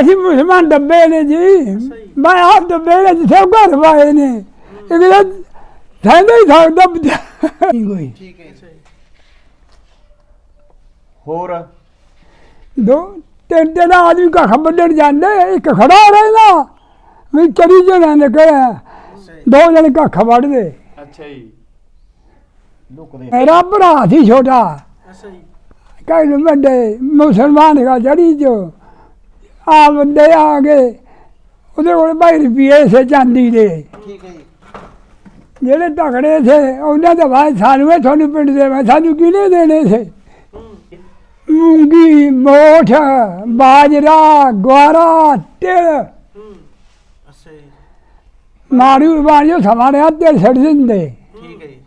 ਅਸੀਂ ਮੁਸਲਮਾਨ ਡੱਬੇ ਨੇ ਜੀ। ਮੈਂ ਆਪ ਡੱਬੇ ਨੇ ਜਿੱਥੇ ਘਰ ਵਾਏ ਨੇ। ਇਹ ਕਿਹੜਾ ਸਹਿੰਦਾ ਹੀ ਸਕਦਾ ਨਹੀਂ ਕੋਈ। ਠੀਕ ਹੈ ਜੀ। ਹੋਰ? ਦੋ ਤਿੰਨ ਤਿੰਨ ਆਦਮੀ ਕਾ ਖਬਰ ਜਾਂਦੇ ਇੱਕ ਖੜਾ ਰਹਿੰਦਾ। ਵੀ ਚੜੀ ਜਣਾ ਨੇ ਕਿਹਾ ਦੋ ਜਣੇ ਕਾ ਖਬਰ ਦੇ ਅੱਛਾ ਜੀ। ਲੁਕਦੇ। ਮੇਰਾ ਭਰਾ ਸੀ ਛੋਟਾ। ਅੱਛਾ ਜੀ। ਕਹਿੰਦੇ ਵੱਡੇ ਮੁਸਲਮਾਨ ਦਾ ਜੜੀ ਜੋ। ਆ ਬੰਦੇ ਆ ਗਏ। ਉਹਦੇ ਕੋਲ ਭਾਈ ਰੁਪਏ ਸੇ ਚਾਂਦੀ ਦੇ। ਠੀਕ ਹੈ ਜੀ। ਜਿਹੜੇ ਤਕੜੇ ਸੇ ਉਹਨਾਂ ਦੇ ਬਾਅਦ ਸਾਨੂੰ ਇਹ ਤੁਹਾਨੂੰ ਪਿੰਡ ਦੇ ਮੈਂ ਸਾਨੂੰ ਕਿਹਨੇ ਦੇਣੇ ਸੇ? ਮੂੰਗੀ ਮੋਠ ਬਾਜਰਾ ਗਵਾਰਾ ਤਿਲ। ਮਾਰੂ ਬਾਣੀਓ ਸਮਾਰਿਆ ਤਿਲ ਛੱਡ ਦਿੰਦੇ। ਠੀਕ ਹੈ ਜੀ।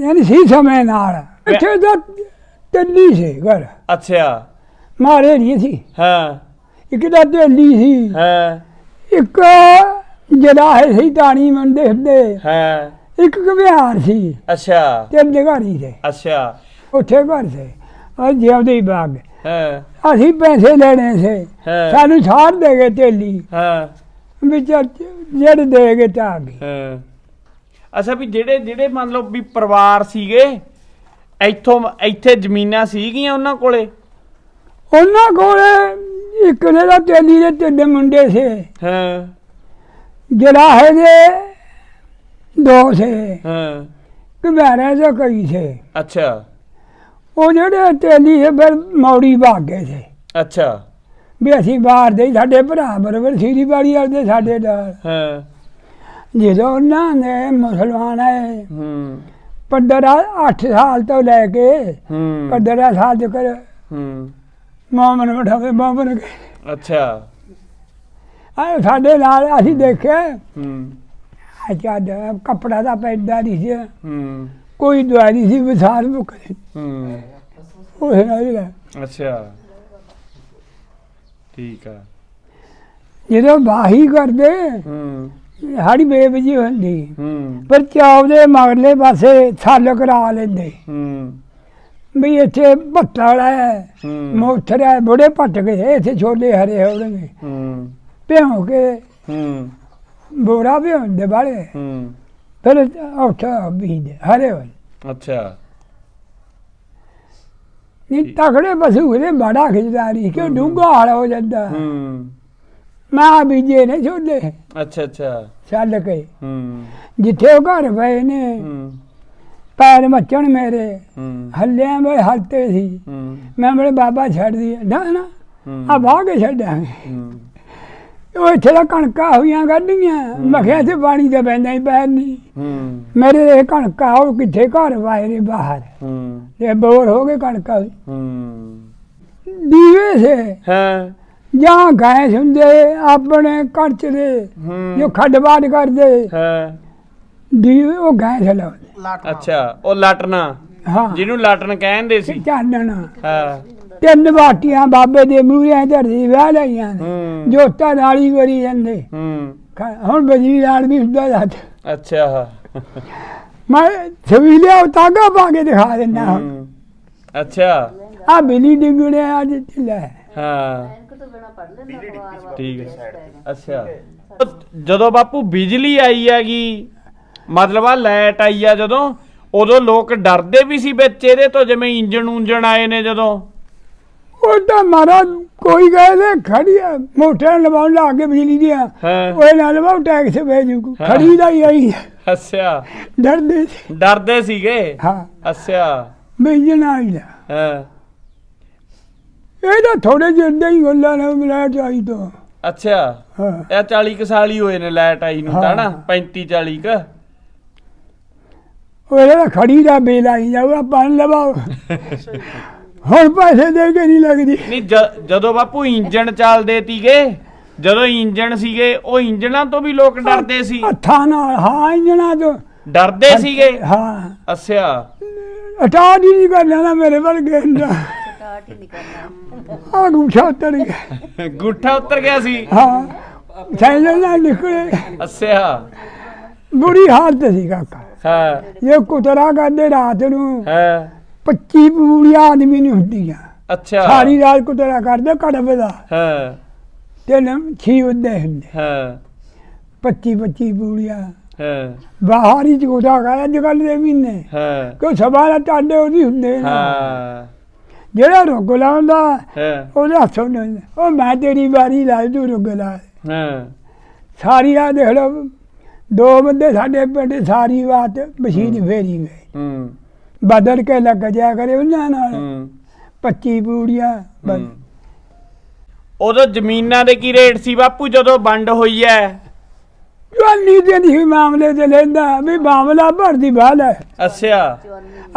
ਯਾਨੀ ਸੀ ਸਮੇਂ ਨਾਲ। ਇੱਥੇ ਤਾਂ ਤੇਲੀ ਸੀ ਘਰ। ਅੱਛਾ। ਮਾਰੇ ਨਹੀਂ ਸੀ। ਹਾਂ। ਇੱਕ ਤਾਂ ਤੇਲੀ ਸੀ। ਹਾਂ। ਇੱਕ ਜਿਹੜਾ ਹੈ ਸੀ ਤਾਣੀ ਮੰਦੇ ਹੁੰਦੇ। ਹਾਂ। ਇੱਕ ਘਿਆਰ ਸੀ। ਅੱਛਾ। ਤਿੰਨ ਜਗ੍ਹਾ ਨਹੀਂ ਸੀ। ਅੱਛਾ। ਉੱਥੇ ਘਰ ਸੀ। ਉਹ ਜਿਉਂਦੇ ਹੀ ਬਾਗ। ਹਾਂ। ਅਸੀਂ ਪੈਸੇ ਲੈਣੇ ਸੀ। ਹਾਂ। ਸਾਨੂੰ ਛਾੜ ਦੇ ਗਏ ਤੇਲੀ ਹਾਂ। ਵਿੱਚ ਜਿਹੜੇ ਦੇ ਗਏ ਤਾਂ ਆ ਗਏ। ਹਾਂ। ਅੱਛਾ ਵੀ ਜਿਹੜੇ ਜਿਹੜੇ ਮੰਨ ਲਓ ਵੀ ਪਰਿਵਾਰ ਸੀਗੇ ਇੱਥੋਂ ਇੱਥੇ ਜ਼ਮੀਨਾਂ ਸੀਗੀਆਂ ਉਹਨਾਂ ਕੋਲੇ? ਉਹਨਾਂ ਕੋਲੇ ਇੱਕ ਨੇ ਤਾਂ ਤੇਲੀ ਦੇ ਤਿੰਨ ਮੁੰਡੇ ਸੀ। ਹਾਂ। ਜਿਹੜਾ ਹੈ ਜੇ ਦੋ ਸੇ। ਹਾਂ। ਘਿਆਰੇ ਦੇ ਕਈ ਸੇ। ਅੱਛਾ। ਉਹ ਜਿਹੜੇ ਤੇਲੀ ਸੀ ਫਿਰ ਮੌੜੀ ਭਾਗ ਗਏ ਸੀ। ਅੱਛਾ। ਵੀ ਅਸੀਂ ਬਾਹਰ ਦੇ ਹੀ, ਸਾਡੇ ਭਰਾ ਬਰਬਰ ਸੀਰੀ ਵਾਲੀ ਵਾਲੇ ਸਾਡੇ ਨਾਲ। ਹਾਂ। ਜਦੋਂ ਉਹਨਾਂ ਨੇ ਮੁਸਲਮਾਨ ਆਏ ਹੂੰ। ਪੰਦਰਾਂ 8 ਸਾਲ ਤੋਂ ਲੈ ਕੇ ਹੂੰ। ਪੰਦਰਾਂ ਸਾਲ ਤੱਕ ਹੂੰ। ਮੌਮਨ ਬਿਠਾਵੇ ਮੌਮਨ ਅੱਛਾ। ਆ ਸਾਡੇ ਨਾਲ ਅਸੀਂ ਦੇਖਿਆ। ਹੂੰ। ਅੱਛਾ ਦ- ਕੱਪੜਾ ਦਾ ਪੈਂਦਾ ਨਹੀਂ ਸੀ। ਹੂੰ। ਕੋਈ ਦਵਾਈ ਨਹੀਂ ਸੀ ਵਿਸਾਰ ਮੁੱਕ ਹੂੰ। ਉਹ ਨਹੀਂ ਅੱਛਾ। ਠੀਕ ਆ। ਜਦੋਂ ਬਾਹੀ ਕਰਦੇ ਹੂੰ। ਸਾਡੀ ਬੇਬਜੀ ਹੁੰਦੀ। ਹੂੰ। ਪਰ ਚੌਬ ਦੇ ਮਗਰਲੇ ਪਾਸੇ ਛੱਲ ਕਰਾ ਲੈਂਦੇ। ਹੂੰ। ਵੀ ਇੱਥੇ ਭੱਟਾ ਹੈ। ਹੂੰ। ਮੋਥਰ ਹੈ ਬੜੇ ਪੱਟ ਗਏ ਇੱਥੇ ਛੋਲੇ ਹਰੇ ਹੋਣਗੇ ਹੂੰ। ਭਿਉਂ ਕੇ ਹੂੰ। ਬੋਰਾ ਵੀ ਹੁੰਦੇ ਬਾਲੇ ਹੂੰ। ਫਿਰ ਉੱਠਾ ਬੀਜ ਹਰੇ ਹੋਏ। ਅੱਛਾ। ਨਹੀਂ ਤਕੜੇ ਪਸ਼ੂ ਨੇ ਬੜਾ ਖਿਚਦਾਰੀ ਕਿ ਡੂੰਘਾ ਹਾਲ ਹੋ ਜਾਂਦਾ। ਹੂੰ। ਮੈਂ ਬੀਜੇ ਨੇ ਛੋਲੇ ਅੱਛਾ ਅੱਛਾ। ਛੱਲ ਕੇ ਹੂੰ। ਜਿੱਥੇ ਉਹ ਘਰ ਪਏ ਨੇ। ਹੂੰ। ਪੈਰ ਮੱਚਣ ਮੇਰੇ। ਹੂੰ। ਹੱਲਿਆਂ ਵੇ ਹਲਤੇ ਸੀ। ਹੂੰ। ਮੈਂ ਮੇਰੇ ਬਾਬਾ ਛੱਡ ਦੀ ਨਾ ਨਾ ਆ ਬਾਹ ਕੇ ਛੱਡਾਂਗੇ। ਹੂੰ। ਉਹ ਇੱਥੇ ਤਾਂ ਕਣਕਾਂ ਹੋਈਆਂ ਗੱਡੀਆਂ ਮੈਂ ਕਿਹਾ ਇੱਥੇ ਪਾਣੀ ਤਾਂ ਪੈਂਦਾ ਹੀ ਪੈਰ ਨਹੀਂ। ਹੂੰ। ਮੇਰੇ ਇਹ ਕਣਕਾਂ ਉਹ ਕਿੱਥੇ ਘਰ ਵਾਏ ਨੇ ਬਾਹਰ। ਹੂੰ। ਤੇ ਬੋਰ ਹੋ ਗਏ ਕਣਕਾਂ ਵੀ। ਹੂੰ। ਦੀਵੇ ਸੇ। ਹਾਂ। ਜਾਂ ਗਏ ਹੁੰਦੇ ਆਪਣੇ ਕਣਚ ਦੇ। ਜੋ ਖੱਡਬਾੜ ਕਰਦੇ। ਹਾਂ। ਦੀਵੇ ਉਹ ਗਏ ਲਾਟਣਾ। ਅੱਛਾ ਉਹ ਲਾਟਣਾ। ਹਾਂ। ਜਿਹਨੂੰ ਲਾਟਣ ਕਹਿੰਦੇ ਸੀ। ਚਾਨਣ ਹਾਂ। ਤਿੰਨ ਬਾਟੀਆਂ ਬਾਬੇ ਦੇ ਮੂਹਰੇ ਧਰਦੀ ਵਿਆਹ ਲਈਆਂ ਨੇ। ਜੋਤਾਂ ਨਾਲ ਕਰੀ ਜਾਂਦੇ। ਹੂੰ। ਹੁਣ ਬਜਰੀ ਨਾਲ ਵੀ ਹੁੰਦਾ ਜੱਟ ਅੱਛਾ। ਮੈਂ ਸਵੀਲੇ ਉਹ ਤਾਗਾ ਪਾ ਕੇ ਦਿਖਾ ਦਿੰਦਾ ਅੱਛਾ। ਆ ਬਿਲੀ ਡਿਗੜੇ ਅੱਜ ਢਿੱਲਾ ਹੈ ਹਾਂ। ਬੈਂਕ ਤੋਂ ਬਿਨਾ ਪੜ ਲੈਂਦਾ ਵਾਰ ਠੀਕ ਹੈ। ਅੱਛਾ। ਜਦੋਂ ਬਾਪੂ ਬਿਜਲੀ ਆਈ ਹੈਗੀ ਮਤਲਬ ਆ ਲਾਈਟ ਆਈ ਆ ਜਦੋਂ ਉਦੋਂ ਲੋਕ ਡਰਦੇ ਵੀ ਸੀ ਵਿੱਚ ਇਹਦੇ ਤੋਂ ਜਿਵੇਂ ਇੰਜਣ ਉਂਜਣ ਆਏ ਨੇ ਜਦੋਂ। ਉਹ ਤਾਂ ਮਾਰਾ ਕੋਈ ਗਏ ਨੇ ਖੜੀ ਆ ਮੋਟਰ ਲਵਾਉਣ ਲਾ ਕੇ ਬਿਜਲੀ ਦੀਆਂ। ਹਾਂ। ਉਹ ਨਾਲ ਲਵਾਉ ਟੈਕਸ ਭੇਜੂ ਹਾਂ। ਖੜੀ ਦਾ ਹੀ ਆਈ ਅੱਛਾ। ਡਰਦੇ ਸੀ। ਡਰਦੇ ਸੀਗੇ? ਹਾਂ। ਅੱਛਾ। ਬਿਜਣ ਆਈ ਦਾ ਹਾਂ। ਇਹ ਤਾਂ ਥੋੜੇ ਜਿਹੇ ਹੀ ਗੱਲਾਂ ਨੇ ਮਿਲਾ ਚਾਹੀ ਤੋਂ। ਅੱਛਾ। ਹਾਂ। ਇਹ 40 ਕੁ ਸਾਲ ਹੀ ਹੋਏ ਨੇ ਲਾਈਟ ਆਈ ਨੂੰ ਤਾਂ ਨਾ ਹਾਂ। 35 40 ਕ। ਉਹ ਇਹਦਾ ਖੜੀ ਦਾ ਬਿੱਲ ਆਈ ਜਾਊਗਾ ਪਾਣੀ ਲਵਾਓ ਹੁਣ ਪੈਸੇ ਦੇ ਕੇ ਨਹੀਂ ਲੱਗਦੀ। ਨਹੀਂ ਜ- ਜਦੋਂ ਬਾਪੂ ਇੰਜਣ ਚੱਲਦੇ ਤੀਗੇ ਜਦੋਂ ਇੰਜਣ ਸੀਗੇ ਉਹ ਇੰਜਣਾਂ ਤੋਂ ਵੀ ਲੋਕ ਡਰਦੇ ਸੀ। ਹੱਥਾਂ ਨਾਲ ਹਾਂ ਇੰਜਣਾ ਤੋਂ। ਡਰਦੇ ਸੀਗੇ? ਹਾਂ। ਅੱਛਾ। ਅਟਾ ਨਹੀਂ ਕਰਨਾ ਨਾ ਮੇਰੇ ਵਰਗੇ ਦਾ ਸਟਾਰਟ ਹੀ ਨਹੀਂ ਕਰਨਾ। ਆ ਗੁੱਛਾ ਉਤਰ ਗਿਆ। ਗੁੱਠਾ ਉਤਰ ਗਿਆ ਸੀ? ਹਾਂ। ਸਾਈਕਲ ਨਾਲ ਨਿਕਲੇ। ਅੱਛਾ। ਬੁਰੀ ਹਾਲਤ ਸੀ ਕਾਕਾ। ਹਾਂ। ਇਹ ਕੁਤਰਾ ਕਰਦੇ ਰਾਤ ਨੂੰ। ਹਾਂ। 25 ਪੂੜੀਆਂ ਆਦਮੀ ਨਹੀਂ ਹੁੰਦੀਆਂ। ਅੱਛਾ। ਸਾਰੀ ਰਾਤ ਕੁਤਰਾ ਕਰਦੇ ਕੜਵੇ ਦਾ। ਹਾਂ। ਤੇ ਨ- ਛੀ ਹੁੰਦੇ ਹੁੰਦੇ। ਹਾਂ। 25 25 ਪੂੜੀਆਂ ਹਾਂ। ਬਾਹਰ ਹੀ ਕਰ ਅੱਜ ਕੱਲ ਦੇ ਮਹੀਨੇ। ਹਾਂ। ਕੋਈ ਦਾ ਟਾਡੇ ਉਹਦੀ ਹੁੰਦੇ ਹਾਂ। ਜਿਹੜਾ ਰੁੱਗ ਲਾਉਂਦਾ ਉਹਦੇ ਹੱਥੋਂ ਨਹੀਂ। ਉਹ ਮੈਂ ਤੇਰੀ ਵਾਰੀ ਲਾ ਤੂੰ ਰੁੱਗ ਲਾ। ਹਾਂ। ਸਾਰੀ ਆ ਦੇਖ ਲਓ ਦੋ ਬੰਦੇ ਸਾਡੇ ਪਿੰਡ ਸਾਰੀ ਬਾਤ ਮਸ਼ੀਨ ਫੇਰੀ ਗਏ ਹੂੰ। ਬਦਲ ਕੇ ਲੱਗ ਜਾ ਕਰੇ ਉਹਨਾਂ ਨਾਲ। ਹੂੰ। 25 ਪੂੜੀਆਂ ਬਸ। ਹੂੰ। ਉਦੋਂ ਜ਼ਮੀਨਾਂ ਦੇ ਕੀ ਰੇਟ ਸੀ ਬਾਪੂ ਜਦੋਂ ਵੰਡ ਹੋਈ ਐ? ਜਵਾਨੀ ਦੇ ਨਹੀਂ ਮਾਮਲੇ ਤੇ ਲੈਂਦਾ ਵੀ ਮਾਮਲਾ ਭਰਦੀ ਬਾਲ ਹੈ ਅੱਛਾ।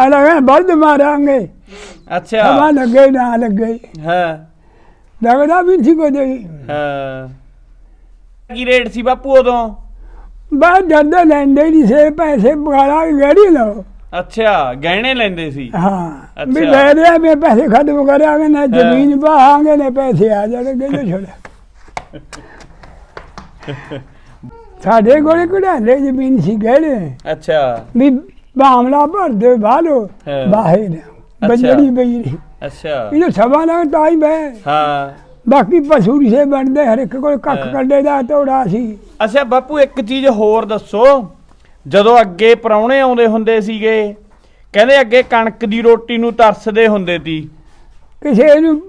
ਅਲੱਗ ਬਲਦ ਮਾਰਾਂਗੇ। ਅੱਛਾ। ਸਭਾ ਲੱਗੇ ਨਾ ਲੱਗੇ। ਹਾਂ। ਲੱਗਦਾ ਵੀ ਸੀ ਕੋਈ ਨਹੀਂ ਹਾਂ। ਕੀ ਰੇਟ ਸੀ ਬਾਪੂ ਉਦੋਂ? ਬਸ ਜਦ ਲੈਂਦੇ ਨਹੀਂ ਸੇ ਪੈਸੇ ਬਗਾਲਾ ਗੜੀ ਲਓ। ਅੱਛਾ ਗਹਿਣੇ ਲੈਂਦੇ ਸੀ? ਹਾਂ ਵੀ ਅੱਛਾ। ਲੈ ਰਿਆ ਮੈਂ ਪੈਸੇ ਖਤਮ ਕਰਾਂਗੇ ਨਾ ਜ਼ਮੀਨ ਬਾਹਾਂਗੇ ਨੇ ਪੈਸੇ ਆ ਜਾਣਗੇ ਜੋ ਛੋੜਾ ਸਾਡੇ ਕੋਲ ਕਢਾਲੇ ਜ਼ਮੀਨ ਸੀ ਗਹਿਣੇ। ਅੱਛਾ। ਵੀ ਮਾਮਲਾ ਭਰਦੇ ਬਾਲੋ ਹਾਂ। ਬਾਹੇ ਨੇ ਬੰਜੜੀ ਬਈ ਅੱਛਾ। ਇਹ ਸਭਾ ਨਾਲ ਟਾਈਮ ਹੈ ਹਾਂ। ਬਾਕੀ ਪਸ਼ੂ ਸੇ ਬਣਦੇ ਹਰ ਇੱਕ ਕੋਲ ਕੱਖ। ਕੱਢੇ ਦਾ ਤੋੜਾ ਸੀ। ਅੱਛਾ ਬਾਪੂ ਇੱਕ ਚੀਜ਼ ਹੋਰ ਦੱਸੋ। ਜਦੋਂ ਅੱਗੇ ਪ੍ਰਾਹੁਣੇ ਆਉਂਦੇ ਹੁੰਦੇ ਸੀਗੇ ਕਹਿੰਦੇ ਅੱਗੇ ਕਣਕ ਦੀ ਰੋਟੀ ਨੂੰ ਤਰਸਦੇ ਹੁੰਦੇ ਸੀ। ਕਿਸੇ ਨੂੰ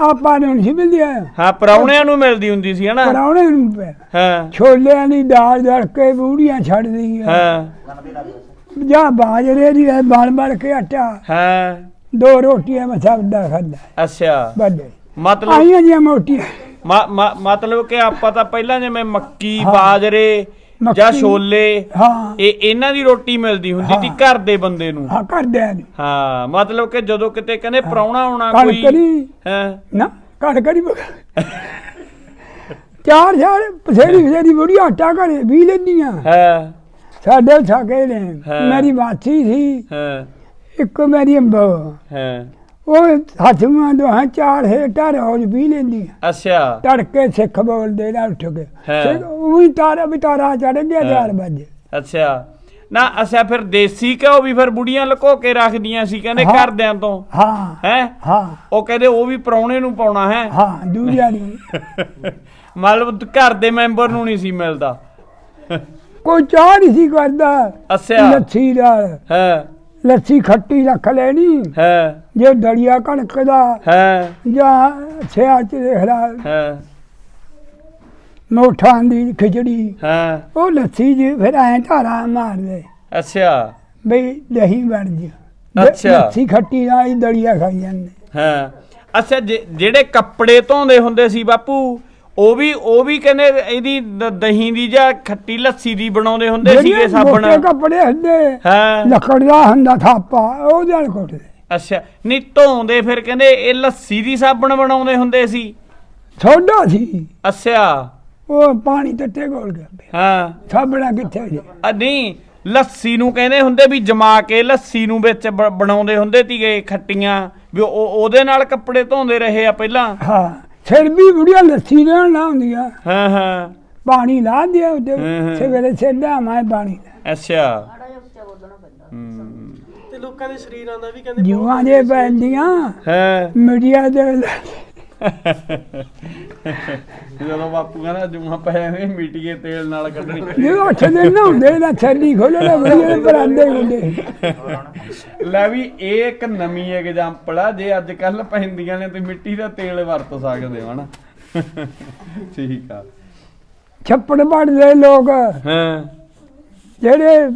ਆਪਾਂ ਨੂੰ ਨਹੀਂ ਮਿਲਦੀ ਹੈ ਹਾਂ ਪ੍ਰਾਹੁਣਿਆਂ ਨੂੰ ਮਿਲਦੀ ਹੁੰਦੀ ਸੀ ਹਨਾ? ਪਰਾਉਣੇ ਨੂੰ ਹਾਂ। ਛੋਲਿਆਂ ਦੀ ਦਾਲ ਦੜ ਕੇ ਬੂੜੀਆਂ ਛੱਡਦੀ ਹੈ ਹਾਂ। ਜਾਂ ਬਾਜਰੇ ਦੀ ਬਣ ਬਣ ਕੇ ਆਟਾ। ਹਾਂ। ਦੋ ਰੋਟੀਆਂ ਮੈਂ ਸਭ ਦਾ ਖਾਂਦਾ ਅੱਛਾ। ਵੱਡੇ। ਮਤਲਬ ਆਈਆਂ ਜੀਆਂ ਮੋਟੀਆਂ। ਮ- ਮ- ਮਤਲਬ ਕਿ ਆਪਾਂ ਤਾਂ ਪਹਿਲਾਂ ਜਿਵੇਂ ਮੱਕੀ। ਬਾਜਰੇ ਜਾਂ ਮੱਕੀ। ਛੋਲੇ ਹਾਂ। ਇਹ ਇਹਨਾਂ ਦੀ ਰੋਟੀ ਮਿਲਦੀ ਹੁੰਦੀ ਸੀ। ਘਰ ਦੇ ਬੰਦੇ ਨੂੰ। ਹਾਂ ਕਰਦਿਆਂ ਨੇ ਹਾਂ ਮਤਲਬ ਕਿ ਜਦੋਂ ਕਿਤੇ ਕਹਿੰਦੇ ਪ੍ਰਾਹੁਣਾ ਆਉਣਾ ਕਣਕ ਕੋਈ ਨਹੀਂ ਹਾਂ? ਨਾ ਕਣਕ ਨਹੀਂ ਚਾਰ ਸਾਲ ਪਸੇਰੀ ਪਸੇਰੀ ਬੁੜੀ ਆਟਾ ਘਰੇ ਵੀ ਲੈਂਦੀਆਂ। ਹਾਂ। ਸਾਡੇ ਸਾਕੇ ਨੇ। ਹਾਂ। ਮੇਰੀ ਮਾਸੀ ਸੀ। ਹਾਂ। ਇੱਕ ਮੇਰੀ ਅੰਬੋ। ਹਾਂ। ਉਹ ਹੱਥਾਂ ਦੋਹਾਂ ਚਾਰ ਹੇਟਾ ਰੋਜ਼ ਵੀ ਲੈਂਦੀਆਂ ਅੱਛਾ। ਤੜਕੇ ਸਿੱਖ ਬੋਲਦੇ ਨਾਲ ਉੱਠ ਕੇ। ਹਾਂ। ਸਿੱਖ- ਉਹੀ ਵੀ ਤਾਰਾ ਚੜ ਗਿਆ ਹਾਂ। 4 ਵਜੇ ਅੱਛਾ। ਨਾ ਅੱਛਾ ਫਿਰ ਦੇਸੀ ਘਿਓ ਵੀ ਫਿਰ ਬੁੜੀਆਂ ਲੁਕੋ ਕੇ ਰੱਖਦੀਆਂ ਸੀ ਕਹਿੰਦੇ ਹਾਂ। ਘਰਦਿਆਂ ਤੋਂ। ਹਾਂ। ਹੈ? ਹਾਂ। ਉਹ ਕਹਿੰਦੇ ਉਹ ਵੀ ਪ੍ਰਾਹੁਣੇ ਨੂੰ ਪਾਉਣਾ ਹੈ? ਹਾਂ ਦੂਜਿਆਂ ਨੂੰ। ਮਤਲਬ ਘਰ ਦੇ ਮੈਂਬਰ ਨੂੰ ਨਹੀਂ ਸੀ ਮਿਲਦਾ। ਕੋਈ ਚਾਹ ਨਹੀਂ ਸੀ ਕਰਦਾ। ਅੱਛਾ। ਲੱਛੀ ਨਾਲ। ਹਾਂ। ਲੱਛੀ ਖੱਟੀ ਰੱਖ ਲੈਣੀ। ਹਾਂ। ਜੇ ਦੜੀਆ ਕਣਕ ਦਾ ਹਾਂ। ਜਾਂ ਸਿਆ ਚ ਲਾ ਹਾਂ। ਮੋਠਾਂ ਦੀ ਖਿਚੜੀ ਹਾਂ। ਉਹ ਲੱਛੀ ਜੀ ਫਿਰ ਐਂ ਧਾਰਾ ਮਾਰਦੇ ਅੱਛਾ। ਬਈ ਦਹੀਂ ਬਣ ਜੀ। ਅੱਛਾ। ਲੱਛੀ ਖੱਟੀ ਨਾਲ ਹੀ ਦੜੀਆ ਖਾਈ ਜਾਂਦੇ। ਹਾਂ। ਅੱਛਾ ਜਿਹੜੇ ਕੱਪੜੇ ਧੋਂਦੇ ਹੁੰਦੇ ਸੀ ਬਾਪੂ ਉਹ ਵੀ ਉਹ ਵੀ ਕਹਿੰਦੇ ਇਹਦੀ ਦਹੀਂ ਦੀ ਜਾਂ ਖੱਟੀ ਲੱਸੀ ਦੀ ਬਣਾਉਂਦੇ ਹੁੰਦੇ ਸੀਗੇ ਸਾਬਣ। ਕੱਪੜੇ ਹੁੰਦੇ ਹਾਂ। ਲੱਕੜ ਦਾ ਹੁੰਦਾ ਥਾਪਾ ਉਹਦੇ ਨਾਲ ਕੁੱਟਦੇ। ਅੱਛਾ ਨਹੀਂ ਧੋਂਦੇ ਫਿਰ ਕਹਿੰਦੇ ਇਹ ਲੱਸੀ ਦੀ ਸਾਬਣ ਬਣਾਉਂਦੇ ਹੁੰਦੇ ਸੀ। ਸੋਡਾ ਸੀ। ਅੱਛਾ। ਉਹ ਪਾਣੀ ਤੱਤੇ ਗੋਲ ਗਿਆ ਹਾਂ। ਸਾਬਣਾ ਕਿੱਥੇ ਸੀ? ਆ ਨਹੀਂ ਲੱਸੀ ਨੂੰ ਕਹਿੰਦੇ ਹੁੰਦੇ ਵੀ ਜਮਾ ਕੇ ਲੱਸੀ ਨੂੰ ਵਿੱਚ ਬ- ਬਣਾਉਂਦੇ ਹੁੰਦੇ ਸੀਗੇ ਖੱਟੀਆਂ ਵੀ ਉਹ ਉਹਦੇ ਨਾਲ ਕੱਪੜੇ ਧੋਂਦੇ ਰਹੇ ਆ ਪਹਿਲਾਂ। ਹਾਂ ਸਿਰ ਵੀ ਬੁੜੀਆਂ ਲੱਸੀ ਨਾਲ ਨਾ ਹੁੰਦੀਆਂ। ਹਾਂ ਹਾਂ। ਪਾਣੀ ਲਾ ਦਿਆ ਉਹਦੇ ਹਮ। ਸਵੇਰੇ ਸਿੱਧਾ ਮੈਂ ਪਾਣੀ। ਅੱਛਾ। ਮਾੜਾ ਜਿਹਾ ਉੱਚਾ ਬੋਲਣਾ ਪੈਂਦਾ। ਹੂੰ। ਲੋਕਾਂ ਦੇ ਸਰੀਰਾਂ ਦਾ ਵੀ ਕਹਿੰਦੇ ਜੂਆਂ ਦੇ ਪੈਂਦੀਆਂ ਹਾਂ? ਮੀਡੀਆ ਦੇ ਜਦੋਂ ਬਾਪੂ ਕਹਿੰਦਾ ਜੂਆਂ ਪੈ ਨੇ ਮੀਟੀਏ ਤੇਲ ਨਾਲ ਕੱਢਣੀ ਜਦੋਂ ਅੱਠ ਦਿਨ ਨਾ ਹੁੰਦੇ ਨਾ ਛੱਡੀ ਖੋਲੇ ਨਾ ਬੜੀਆਂ ਬਰਾਂਡੇ ਹੁੰਦੇ ਲੈ ਵੀ ਇਹ ਇੱਕ ਨਵੀਂ ਐਗਜ਼ਾਮਪਲ ਆ ਜੇ ਅੱਜ ਕੱਲ ਪੈਂਦੀਆਂ ਨੇ ਤੇ ਮਿੱਟੀ ਦਾ ਤੇਲ ਵਰਤ ਸਕਦੇ ਹੋ ਹਨਾ? ਠੀਕ ਆ। ਛੱਪੜ ਪੜਦੇ ਲੋਕ। ਹਾਂ? ਜਿਹੜੇ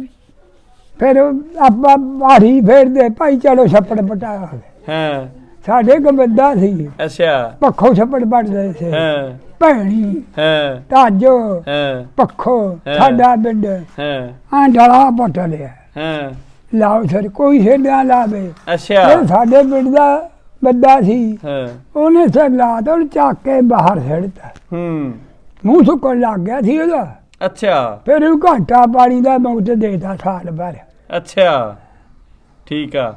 ਫਿਰ ਆਪਾਂ ਬਾਹਰੀ ਫੇਰਦੇ ਭਾਈ ਚਲੋ ਛੱਪੜ ਪਟਾ ਹਾਂ। ਸਾਡੇ ਗੰਬਦਾ ਸੀ। ਅੱਛਾ। ਪੱਖੋਂ ਛੱਪੜ ਪੜਦੇ ਸੀ। ਹਾਂ। ਭੈਣੀ ਹਾਂ। ਤਾਜੋ ਹਾਂ। ਪੱਖੋ। ਸਾਡਾ ਪਿੰਡ। ਹਾਂ। ਆ ਡਲਾ ਪਟ ਲਿਆ। ਹਾਂ। ਲਾਓ ਸਰ ਕੋਈ ਛੇੜਿਆ ਲਾਵੇ। ਅੱਛਾ। ਸਾਡੇ ਪਿੰਡ ਦਾ ਬੰਦਾ ਸੀ। ਹਾਂ। ਉਹਨੇ ਸਿਰ ਲਾ ਤਾ ਉਹਨੇ ਚੱਕ ਕੇ ਬਾਹਰ ਛੱਡਤਾ ਹੂੰ। ਮੂੰਹ ਸੁੱਕਣ ਲੱਗ ਗਿਆ ਸੀ ਉਹਦਾ। ਅੱਛਾ। ਫਿਰ ਉਹ ਘੰਟਾ ਪਾਣੀ ਦਾ ਮੁਕਤ ਦੇਤਾ ਸਾਲ ਭਰ। ਅੱਛਾ ਠੀਕ ਆ।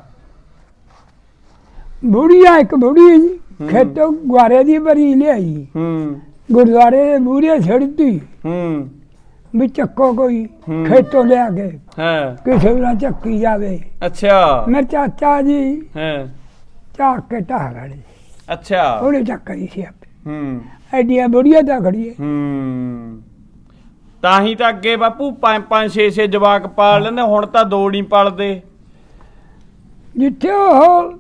ਬੁੜੀਆ ਇੱਕ ਬੁੜੀ ਖੇਤੋਂ ਗੁਆਰੇ ਦੀ ਬਰੀ ਲਿਆਈ। ਹੂੰ। ਗੁਰਦੁਆਰੇ ਦੇ ਮੂਹਰੇ ਛੱਡਤੀ ਹੂੰ। ਵੀ ਚੱਕੋ ਕੋਈ। ਖੇਤੋਂ ਲਿਆ ਕੇ। ਹਾਂ। ਕਿਸੇ ਨੂੰ ਨਾ ਚੱਕੀ ਜਾਵੇ। ਅੱਛਾ। ਮੈਂ ਚਾਚਾ ਜੀ ਹਾਂ। ਚਾਕ ਕੇ ਢਾਹ ਵਾਲੀ। ਅੱਛਾ। ਉਹਨੇ ਚੱਕਰੀ ਸੀ ਆਪੇ। ਹੂੰ। ਐਡੀਆਂ ਬੁੜੀਆਂ ਤਾਂ ਖੜੀਏ ਹੂੰ। ਤਾਂ ਹੀ ਤਾਂ ਅੱਗੇ ਬਾਪੂ ਪੰਜ ਪੰਜ ਛੇ ਛੇ ਜਵਾਕ ਪਾਲ ਲੈਂਦੇ ਹੁਣ ਤਾਂ ਦੋ ਨਹੀਂ ਪਾਲਦੇ। ਜਿੱਥੇ ਉਹ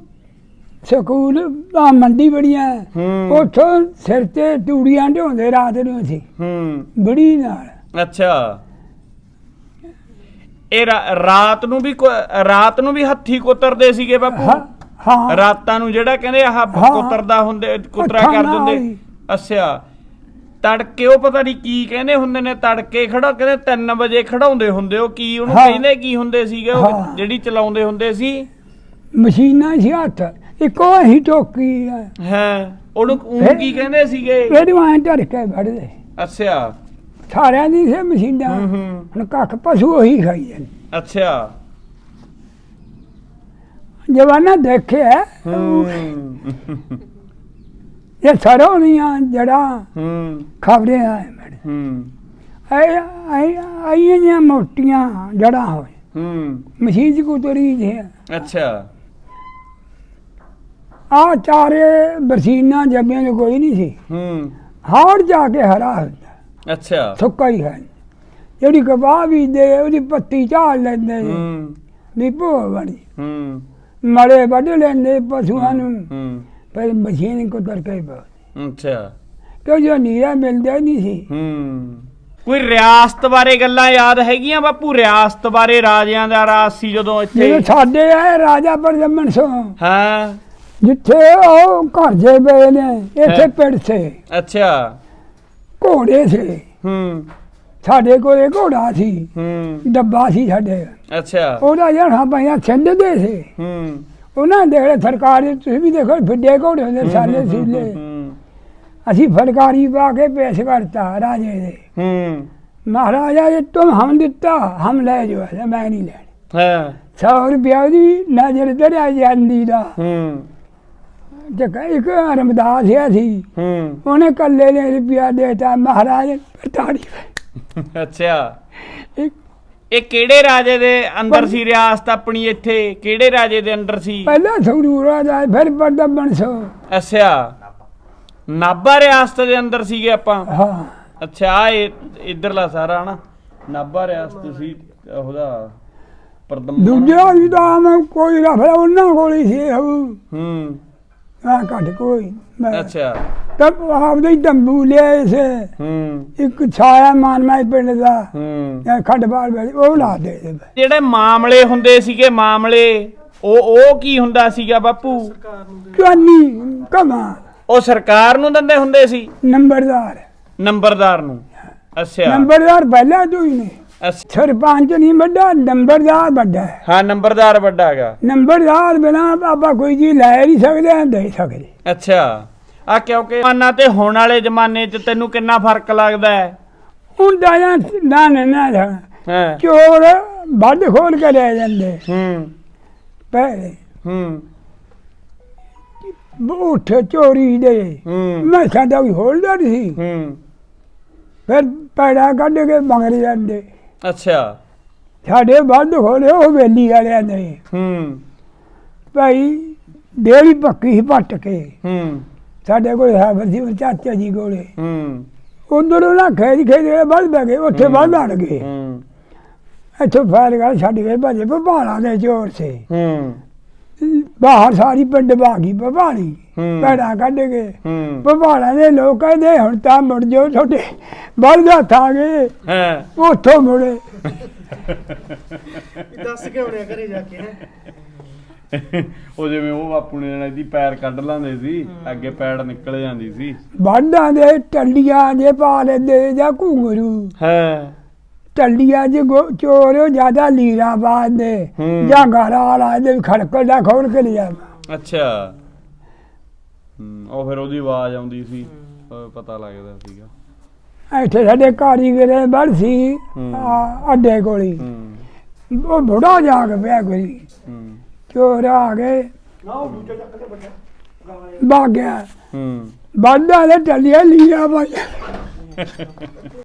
ਸਕੂਲ ਆ ਮੰਡੀ ਬੜੀਆਂ ਹੂੰ। ਉੱਥੋਂ ਸਿਰ ਤੇ ਟੂੜੀਆਂ ਢੋਂਦੇ ਰਾਤ ਨੂੰ ਸੀ ਹੂੰ। ਬੜੀ ਨਾਲ। ਅੱਛਾ। ਇਹ ਰਾ- ਰਾਤ ਨੂੰ ਵੀ ਕੋ- ਰਾਤ ਨੂੰ ਵੀ ਹੱਥੀ ਕੁੱਤਰਦੇ ਸੀਗੇ ਬਾਪੂ? ਹਾਂ ਰਾਤਾਂ ਨੂੰ ਜਿਹੜਾ ਕਹਿੰਦੇ ਆਹ ਹਾਂ। ਕੁੱਤਰਦਾ ਹੁੰਦੇ ਕੁੱਤਰਾ ਕਰ ਨਾਲ ਦਿੰਦੇ ਹੀ। ਅੱਛਾ। ਤੜਕੇ ਉਹ ਪਤਾ ਨਹੀਂ ਕੀ ਕਹਿੰਦੇ ਹੁੰਦੇ ਨੇ ਤੜਕੇ ਖੜਾ ਕਹਿੰਦੇ 3 ਵਜੇ ਖੜਾਉਂਦੇ ਹੁੰਦੇ ਉਹ ਕੀ ਉਹਨੂੰ ਹਾਂ। ਕਹਿੰਦੇ ਕੀ ਹੁੰਦੇ ਸੀਗੇ ਉਹ ਹਾਂ। ਜਿਹੜੀ ਚਲਾਉਂਦੇ ਹੁੰਦੇ ਸੀ? ਮਸ਼ੀਨਾਂ ਸੀ ਹੱਥ ਇੱਕੋ ਹੀ ਟੋਕੀ ਆ। ਹਾਂ ਉਹਨੂੰ ਫਿਰ- ਕੀ ਕਹਿੰਦੇ ਸੀਗੇ? ਇਹਨੂੰ ਐਂ ਧਰ ਕੇ ਵੜਦੇ ਅੱਛਾ। ਸਾਰਿਆਂ ਦੀ ਸੇ ਮਸ਼ੀਨਾਂ ਹੂੰ ਹੂੰ। ਹੁਣ ਕੱਖ ਪਸ਼ੂ ਉਹੀ ਖਾਈ ਜਾਂਦੇ। ਅੱਛਾ। ਜਵਾਨਾ ਦੇਖਿਆ ਹੂੰ। ਇਹ ਸਰੋਂ ਦੀਆਂ ਜੜਾ ਹੂੰ। ਖਬਰੇ ਆਏ ਮੇਰੇ। ਹੂੰ। ਆਈ ਆਈਆਂ ਜਿਹੀਆਂ ਮੋਟੀਆਂ ਜੜਾ ਹੋਏ। ਹੂੰ। ਮਸ਼ੀਨ ਚ ਕੁਤਰੀ ਜੇ ਅੱਛਾ। ਆ ਚਾਰੇ ਬਰਸੀਨਾ ਜੰਮਿਆਂ ਨੂੰ ਕੋਈ ਨਹੀਂ ਸੀ। ਹੂੰ। ਹਾੜ ਜਾ ਕੇ ਹਰਾ ਹੁੰਦਾ। ਅੱਛਾ। ਸੁੱਕਾ ਹੀ ਹੈ। ਜਿਹੜੀ ਕਪਾਹ ਵੀ ਦੇ ਉਹਦੀ ਪੱਤੀ ਝਾੜ ਲੈਂਦੇ ਹੂੰ। ਭੋ ਬਣੀ। ਹੂੰ। ਮਲੇ ਵੱਢ ਲੈਂਦੇ ਪਸ਼ੂਆਂ ਨੂੰ। ਹੂੰ। ਫਿਰ ਮਸ਼ੀਨ ਕੁਤਰ ਕੇ ਪਾ ਅੱਛਾ। ਕਿਉਂ ਜੋ ਨੀਰਾ ਮਿਲਦਾ ਨਹੀਂ ਸੀ। ਹੂੰ। ਕੋਈ ਰਿਆਸਤ ਬਾਰੇ ਗੱਲਾਂ ਯਾਦ ਹੈਗੀਆਂ ਬਾਪੂ? ਰਿਆਸਤ ਬਾਰੇ ਰਾਜਿਆਂ ਦਾ ਰਾਜ ਸੀ ਜਦੋਂ ਇੱਥੇ ਸਾਡੇ ਆ ਰਾਜਾ ਪਰਜਮਨ ਸੋ। ਹਾਂ। ਜਿੱਥੇ ਉਹ ਘਰ ਜੇ ਪਏ ਨੇ ਇੱਥੇ। ਪਿੰਡ ਸੇ। ਅੱਛਾ। ਘੋੜੇ ਸੇ। ਹੂੰ। ਸਾਡੇ ਕੋਲੇ ਘੋੜਾ ਸੀ। ਹੂੰ। ਡੱਬਾ ਸੀ ਸਾਡੇ। ਅੱਛਾ। ਉਹਦਾ ਜਿਹੜਾ ਪਾਇਆ ਛੱਡਦੇ ਸੀ। ਹੂੰ। ਉਹਨਾਂ ਦੇ ਜਿਹੜੇ ਸਰਕਾਰੀ ਤੁਸੀਂ ਵੀ ਦੇਖੋ ਫਿੱਡੇ ਘੋੜੇ ਹੁੰਦੇ ਸਾਲੇ ਸੀਲੇ ਅਸੀਂ ਫਲਕਾਰੀ ਪਾ ਕੇ ਪੇਸ਼ ਕਰਤਾ ਰਾਜੇ ਦੇ। ਹੂੰ। ਮਹਾਰਾਜਾ ਜੀ ਤੁਮ ਹਮ ਦਿੱਤਾ ਹਮ ਲੈ ਜੋ ਹੈ ਮੈਂ ਨਹੀਂ ਲੈਣੀ। ਹਾਂ। 100 ਰੁਪਇਆ ਦੀ ਨਜ਼ਰ ਦਰਿਆ ਜਾਂਦੀ ਦਾ। ਹੂੰ। ਤੇ ਇੱਕ ਰਮਦਾਸ ਹੈ ਸੀ। ਹੂੰ। ਉਹਨੇ ਕੱਲੇ ਨੇ ਰੁਪਇਆ ਦੇਤਾ ਮਹਾਰਾਜ ਤਾੜੀ ਅੱਛਾ। ਇੱਕ ਇਹ ਕਿਹੜੇ ਰਾਜੇ ਦੇ ਅੰਦਰ ਸੀ ਰਿਆਸਤ ਆਪਣੀ ਇੱਥੇ? ਕਿਹੜੇ ਰਾਜੇ ਦੇ ਅੰਦਰ ਸੀ? ਪਹਿਲਾਂ ਸੰਗਰੂਰਾ ਦਾ ਫਿਰ ਪਰਦਮਨ ਸੋ। ਅੱਛਾ। ਨਾਭਾ ਰਿਆਸਤ ਦੇ ਅੰਦਰ ਸੀਗੇ ਆਪਾਂ? ਹਾਂ। ਅੱਛਾ ਇਹ ਇਧਰਲਾ ਸਾਰਾ ਹਨਾ। ਨਾਭਾ ਰਿਆਸਤ ਸੀ ਉਹਦਾ ਪਰਦਮ ਦੂਜਾ ਵੀ ਤਾਂ ਕੋਈ ਰਫਲਾ ਉਹਨਾਂ ਕੋਲ ਹੀ ਸੀ ਹੂੰ। ਮੈਂ ਘੱਟ ਕੋਈ। ਅੱਛਾ। ਹੂੰ ਹੂੰ। ਜਿਹੜੇ ਮਾਮਲੇ ਹੁੰਦੇ ਸੀਗੇ ਮਾਮਲੇ ਉਹ ਉਹ ਕੀ ਹੁੰਦਾ ਸੀਗਾ ਬਾਪੂ? ਸਰਕਾਰ ਨੂੰ ਦੇ ਚਾਨੀ ਕਮਾ ਉਹ ਸਰਕਾਰ ਨੂੰ ਦਿੰਦੇ ਹੁੰਦੇ ਸੀ? ਨੰਬਰਦਾਰ। ਨੰਬਰਦਾਰ ਨੂੰ। ਅੱਛਾ। ਨੰਬਰਦਾਰ ਪਹਿਲਾਂ ਤੋਂ ਹੀ ਨੇ। ਅੱਛਾ ਸਰਪੰਚ ਨਹੀਂ ਵੱਡਾ ਨੰਬਰਦਾਰ ਵੱਡਾ ਹੈ। ਹਾਂ ਨੰਬਰਦਾਰ ਵੱਡਾ ਹੈਗਾ। ਨੰਬਰਦਾਰ ਬਿਨਾ ਆਪਾਂ ਕੋਈ ਚੀਜ਼ ਲੈ ਨਹੀਂ ਸਕਦੇ ਦੇ ਸਕਦੇ। ਅੱਛਾ। ਆ ਕਿਉਂਕਿ ਜ਼ਮਾਨਾ ਤੇ ਹੁਣ ਵਾਲੇ ਜ਼ਮਾਨੇ 'ਚ ਤੈਨੂੰ ਕਿੰਨਾ ਫ਼ਰਕ ਲੱਗਦਾ ਹੈ? ਹੁੰਦਾ ਜਾਂ ਨਾ ਨਾ ਨਾ। ਹਾਂ। ਚੋਰ ਵੱਢ ਖੋਲ ਕੇ ਲੈ ਜਾਂਦੇ। ਹੂੰ। ਪਹਿਲੇ ਹੂੰ। ਉੱਠ ਚੋਰੀ ਦੇ। ਹੂੰ। ਮੈਂ ਸਾਡਾ ਵੀ ਹੋਲਡਰ ਸੀ। ਹੂੰ। ਫਿਰ ਪੈੜਾ ਕੱਢ ਕੇ ਮੰਗਰ ਜਾਂਦੇ। ਅੱਛਾ। ਸਾਡੇ ਵੱਢ ਖੋਲੇ ਉਹ ਵੇਲੀ ਵਾਲਿਆਂ ਨੇ। ਹੂੰ। ਭਾਈ ਡੇਰੀ ਪੱਕੀ ਸੀ ਪੱਟ ਕੇ। ਹੂੰ। ਸਾਡੇ ਕੋਲ ਹੈ ਉਹ ਚਾਚਾ ਜੀ ਕੋਲੇ। ਹੂੰ। ਉਧਰੋਂ ਨਾ ਖੇਜ ਖੇਜ ਵੱਧ ਬੈ ਗਏ ਉੱਥੇ ਵੱਧ ਲੜ ਗਏ। ਹੂੰ। ਇੱਥੋਂ ਫੈਰ ਗੱਲ ਛੱਡ ਕੇ ਭੱਜੇ ਭਵਾਲਾ ਦੇ ਜ਼ੋਰ ਸੇ ਹੂੰ। ਬਾਹਰ ਸਾਰੀ ਪਿੰਡ ਬਾਗੀ ਭਵਾਲੀ ਹੂੰ। ਪੈੜਾ ਕੱਢ ਹੂੰ। ਭਵਾਲਾ ਦੇ ਲੋਕ ਕਹਿੰਦੇ ਹੁਣ ਤਾਂ ਮੁੜ ਜਾਓ ਤੁਹਾਡੇ ਵੱਧ ਹੱਥ ਆ ਗਏ। ਹਾਂ। ਉੱਥੋਂ ਮੁੜੇ। ਦੱਸ ਕੇ ਆਉਣਿਆ ਘਰੇ ਜਾ ਕੇ। ਉਹ ਜਿਵੇਂ ਉਹ ਬਾਪੂ ਨੇ ਇਹਦੀ ਪੈਰ ਕੱਢ ਲਾਂਦੇ ਸੀ ਅੱਗੇ ਪੈੜ ਨਿਕਲ ਜਾਂਦੀ ਸੀ। ਬਾਡਾਂ ਦੇ ਟੱਲੀਆਂ ਜੇ ਪਾ ਲੈਂਦੇ ਜਾਂ ਘੁੰਗਰੂ। ਹਾਂ। ਟੱਲੀਆਂ ਜੇ ਚੋਰ ਜ਼ਿਆਦਾ ਲੀਰਾ ਬਾਂਦੇ ਹੂੰ। ਜਾਂ ਘਰਾਂ ਵਾਲਾ ਦੇ ਖੜਕਲ ਦਾ ਖੋਲ ਕੇ ਲਿਆ ਅੱਛਾ। ਹੂੰ ਉਹ ਫਿਰ ਉਹਦੀ ਆਵਾਜ਼ ਆਉਂਦੀ ਸੀ ਪਤਾ ਲੱਗਦਾ ਸੀਗਾ। ਇੱਥੇ ਸਾਡੇ ਕਾਰੀਗਰ ਬੜ ਸੀ। ਆ, ਅੱਡੇ ਕੋਲੀ। ਹੂੰ। ਉਹ ਬੁੜਾ ਜਾ ਕੇ ਪਿਆ ਕੋਈ। ਹੂੰ। ਚੋਰ ਆ ਗਏ। ਨਾ ਉਹ ਦੂਜਾ ਚੱਕ ਕੇ ਗਾਲਾਂ ਭਾਗਿਆ ਹੂੰ। ਬਾਡਾਂ ਦੇ ਟੱਲੀਆਂ ਲੀਰਾ ਪਾਇਆ